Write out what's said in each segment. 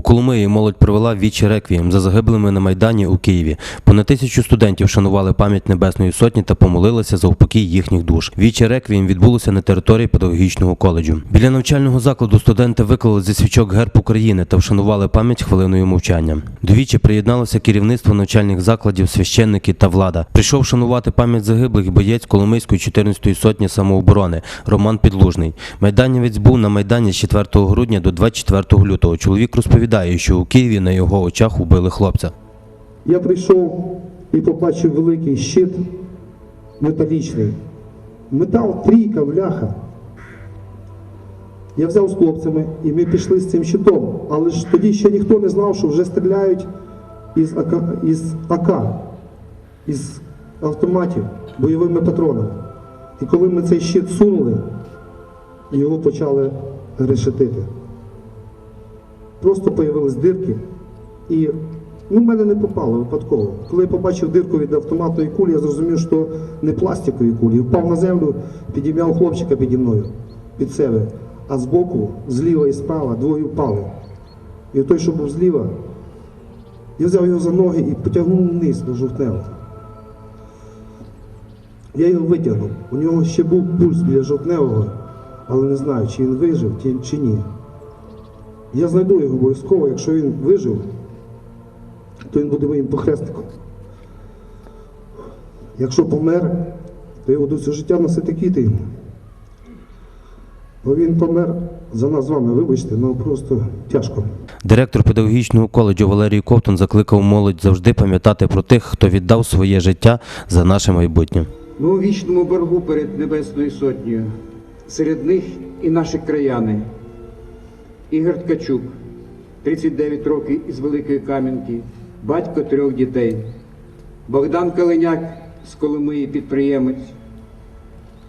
У Коломиї молодь провела вічі реквієм за загиблими на майдані у Києві. Понад тисячу студентів шанували пам'ять Небесної Сотні та помолилися за упокій їхніх душ. Вічі реквієм відбулося на території педагогічного коледжу. Біля навчального закладу студенти виклали зі свічок герб України та вшанували пам'ять хвилиною мовчання. До вічі приєдналося керівництво навчальних закладів, священники та влада. Прийшов шанувати пам'ять загиблих боєць Коломийської 14-ї сотні самооборони Роман Підлужний. Майданівець був на майдані з 4 грудня до 24 лютого. Чоловік розповідає, що у Києві на його очах убили хлопця. Я прийшов і побачив великий щит металічний. Метал трійка, бляха. Я взяв з хлопцями і ми пішли з цим щитом. Але ж тоді ще ніхто не знав, що вже стріляють із АК, із АК, із автоматів бойовими патронами. І коли ми цей щит сунули, його почали решетити. Просто появились дирки і ну, в мене не попало випадково. Коли я побачив дирку від автоматної кулі, я зрозумів, що не пластикові кулі. Впав на землю, підійняв хлопчика піді мною під себе, а збоку, зліва і справа, двоє впали. І той, що був зліва, я взяв його за ноги і потягнув вниз до жовтневого. Я його витягнув. У нього ще був пульс біля жовтневого, але не знаю, чи він вижив, чи ні. Я знайду його обов'язково, якщо він вижив, то він буде моїм похресником. Якщо помер, то я буду все життя носити квіти йому. Бо він помер за нас з вами, вибачте, ну просто тяжко. Директор педагогічного коледжу Валерій Ковтун закликав молодь завжди пам'ятати про тих, хто віддав своє життя за наше майбутнє. Ми у вічному боргу перед Небесною Сотнею. Серед них і наші краяни. Ігор Ткачук, 39 років із Великої Кам'янки, батько трьох дітей. Богдан Калиняк з Коломиї підприємець.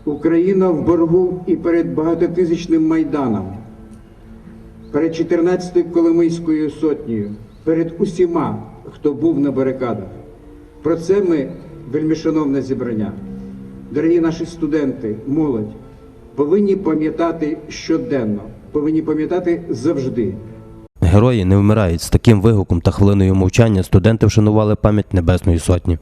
Україна в боргу і перед багатотисячним майданом, перед 14-ю Коломийською сотнею, перед усіма, хто був на барикадах. Про це ми, вельмишановне зібрання, дорогі наші студенти, молодь, повинні пам'ятати щоденно, повинні пам'ятати завжди. Герої не вмирають з таким вигуком та хвилиною мовчання. Студенти вшанували пам'ять Небесної Сотні.